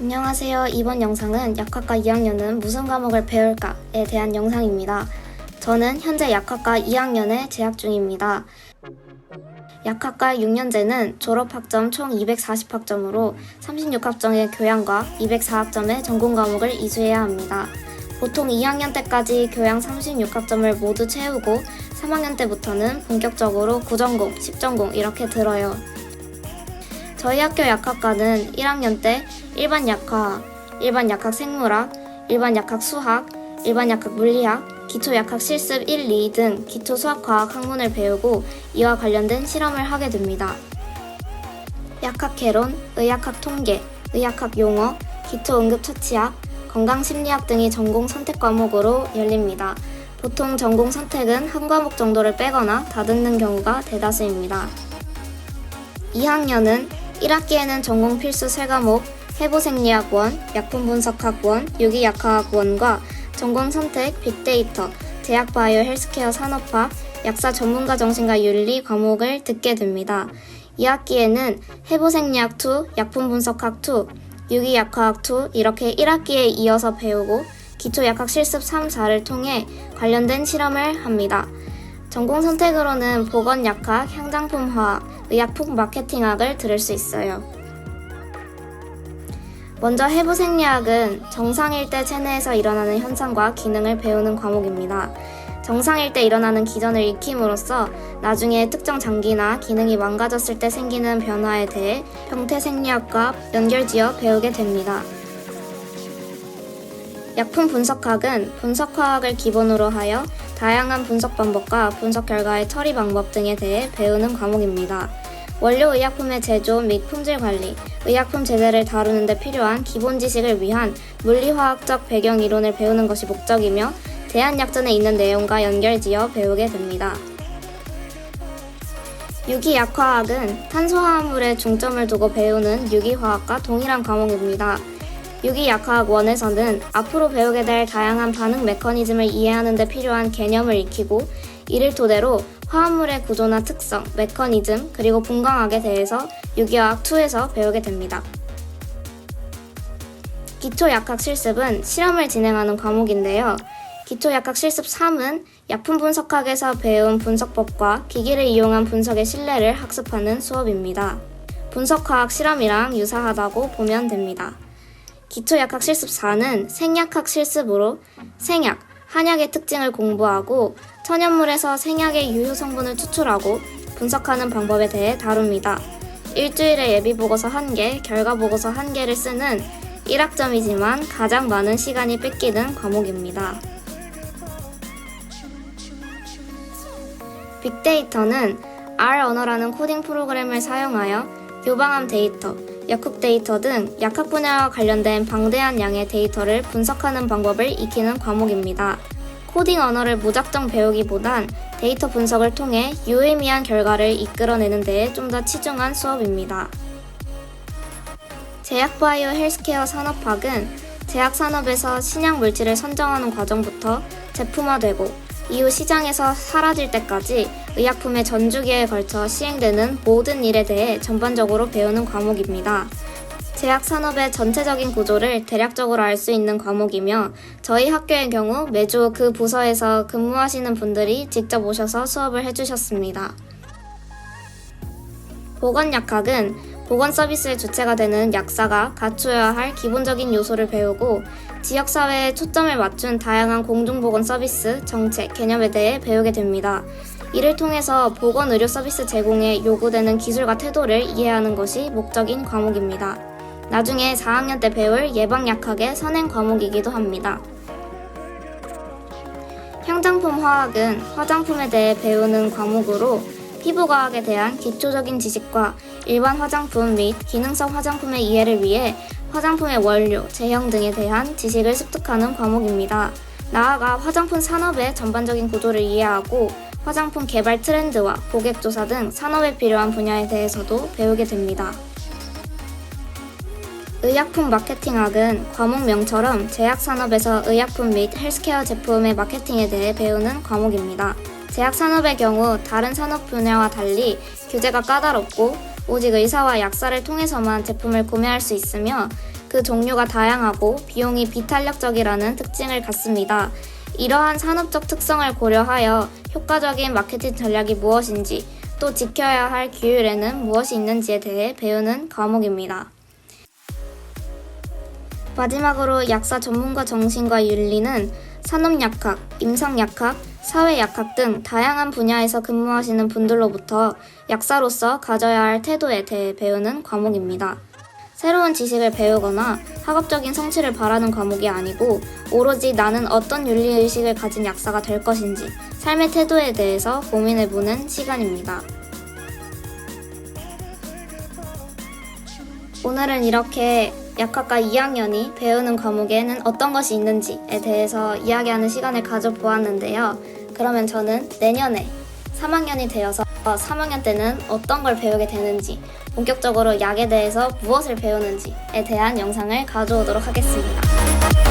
안녕하세요. 이번 영상은 약학과 2학년은 무슨 과목을 배울까에 대한 영상입니다. 저는 현재 약학과 2학년에 재학 중입니다. 약학과 6년제는 졸업학점 총 240학점으로 36학점의 교양과 204학점의 전공 과목을 이수해야 합니다. 보통 2학년 때까지 교양 36학점을 모두 채우고 3학년 때부터는 본격적으로 9전공, 10전공 이렇게 들어요. 저희 학교 약학과는 1학년 때 일반 약학, 일반 약학 생물학, 일반 약학 수학, 일반 약학 물리학, 기초 약학 실습 1, 2 등 기초 수학 과학 학문을 배우고 이와 관련된 실험을 하게 됩니다. 약학 개론, 의학학 통계, 의학학 용어, 기초 응급처치학, 건강심리학 등이 전공 선택 과목으로 열립니다. 보통 전공 선택은 한 과목 정도를 빼거나 다듬는 경우가 대다수입니다. 2학년은 1학기에는 전공 필수 세 과목 해부생리학원, 약품분석학원, 유기약화학원과 전공 선택 빅데이터, 제약 바이오 헬스케어 산업학, 약사 전문가 정신과 윤리 과목을 듣게 됩니다. 2학기에는 해부생리학 2, 약품분석학 2, 유기약화학 2 이렇게 1학기에 이어서 배우고 기초약학 실습 3, 4를 통해 관련된 실험을 합니다. 전공 선택으로는 보건약학, 향장품화학, 의약품 마케팅학을 들을 수 있어요. 먼저 해부 생리학은 정상일 때 체내에서 일어나는 현상과 기능을 배우는 과목입니다. 정상일 때 일어나는 기전을 익힘으로써 나중에 특정 장기나 기능이 망가졌을 때 생기는 변화에 대해 병태 생리학과 연결지어 배우게 됩니다. 약품 분석학은 분석화학을 기본으로 하여 다양한 분석 방법과 분석 결과의 처리 방법 등에 대해 배우는 과목입니다. 원료 의약품의 제조 및 품질 관리, 의약품 제재를 다루는 데 필요한 기본 지식을 위한 물리화학적 배경 이론을 배우는 것이 목적이며 대한약전에 있는 내용과 연결지어 배우게 됩니다. 유기약화학은 탄소화합물에 중점을 두고 배우는 유기화학과 동일한 과목입니다. 유기약화학 1에서는 앞으로 배우게 될 다양한 반응 메커니즘을 이해하는 데 필요한 개념을 익히고 이를 토대로 화합물의 구조나 특성, 메커니즘, 그리고 분광학에 대해서 유기화학 2에서 배우게 됩니다. 기초약학 실습은 실험을 진행하는 과목인데요. 기초약학 실습 3은 약품 분석학에서 배운 분석법과 기기를 이용한 분석의 신뢰를 학습하는 수업입니다. 분석화학 실험이랑 유사하다고 보면 됩니다. 기초약학 실습 4는 생약학 실습으로 생약, 한약의 특징을 공부하고 천연물에서 생약의 유효 성분을 추출하고 분석하는 방법에 대해 다룹니다. 일주일에 예비 보고서 1개, 결과 보고서 1개를 쓰는 1학점이지만 가장 많은 시간이 뺏기는 과목입니다. 빅데이터는 R 언어라는 코딩 프로그램을 사용하여 교방함 데이터, 약국 데이터 등 약학 분야와 관련된 방대한 양의 데이터를 분석하는 방법을 익히는 과목입니다. 코딩 언어를 무작정 배우기보단 데이터 분석을 통해 유의미한 결과를 이끌어내는 데에 좀 더 치중한 수업입니다. 제약바이오 헬스케어 산업학은 제약 산업에서 신약 물질을 선정하는 과정부터 제품화되고 이후 시장에서 사라질 때까지 의약품의 전주기에 걸쳐 시행되는 모든 일에 대해 전반적으로 배우는 과목입니다. 제약 산업의 전체적인 구조를 대략적으로 알 수 있는 과목이며 저희 학교의 경우 매주 그 부서에서 근무하시는 분들이 직접 오셔서 수업을 해주셨습니다. 보건약학은 보건 서비스의 주체가 되는 약사가 갖추어야 할 기본적인 요소를 배우고 지역사회에 초점을 맞춘 다양한 공중보건 서비스, 정책, 개념에 대해 배우게 됩니다. 이를 통해서 보건 의료 서비스 제공에 요구되는 기술과 태도를 이해하는 것이 목적인 과목입니다. 나중에 4학년 때 배울 예방약학의 선행 과목이기도 합니다. 향장품 화학은 화장품에 대해 배우는 과목으로 피부과학에 대한 기초적인 지식과 일반 화장품 및 기능성 화장품의 이해를 위해 화장품의 원료, 제형 등에 대한 지식을 습득하는 과목입니다. 나아가 화장품 산업의 전반적인 구조를 이해하고 화장품 개발 트렌드와 고객 조사 등 산업에 필요한 분야에 대해서도 배우게 됩니다. 의약품 마케팅학은 과목명처럼 제약산업에서 의약품 및 헬스케어 제품의 마케팅에 대해 배우는 과목입니다. 제약산업의 경우 다른 산업 분야와 달리 규제가 까다롭고 오직 의사와 약사를 통해서만 제품을 구매할 수 있으며 그 종류가 다양하고 비용이 비탄력적이라는 특징을 갖습니다. 이러한 산업적 특성을 고려하여 효과적인 마케팅 전략이 무엇인지 또 지켜야 할 규율에는 무엇이 있는지에 대해 배우는 과목입니다. 마지막으로 약사 전문가 정신과 윤리는 산업약학, 임상약학, 사회약학 등 다양한 분야에서 근무하시는 분들로부터 약사로서 가져야 할 태도에 대해 배우는 과목입니다. 새로운 지식을 배우거나 학업적인 성취를 바라는 과목이 아니고 오로지 나는 어떤 윤리의식을 가진 약사가 될 것인지 삶의 태도에 대해서 고민해보는 시간입니다. 오늘은 이렇게 약학과 2학년이 배우는 과목에는 어떤 것이 있는지에 대해서 이야기하는 시간을 가져보았는데요. 그러면 저는 내년에 3학년이 되어서 3학년 때는 어떤 걸 배우게 되는지, 본격적으로 약에 대해서 무엇을 배우는지에 대한 영상을 가져오도록 하겠습니다.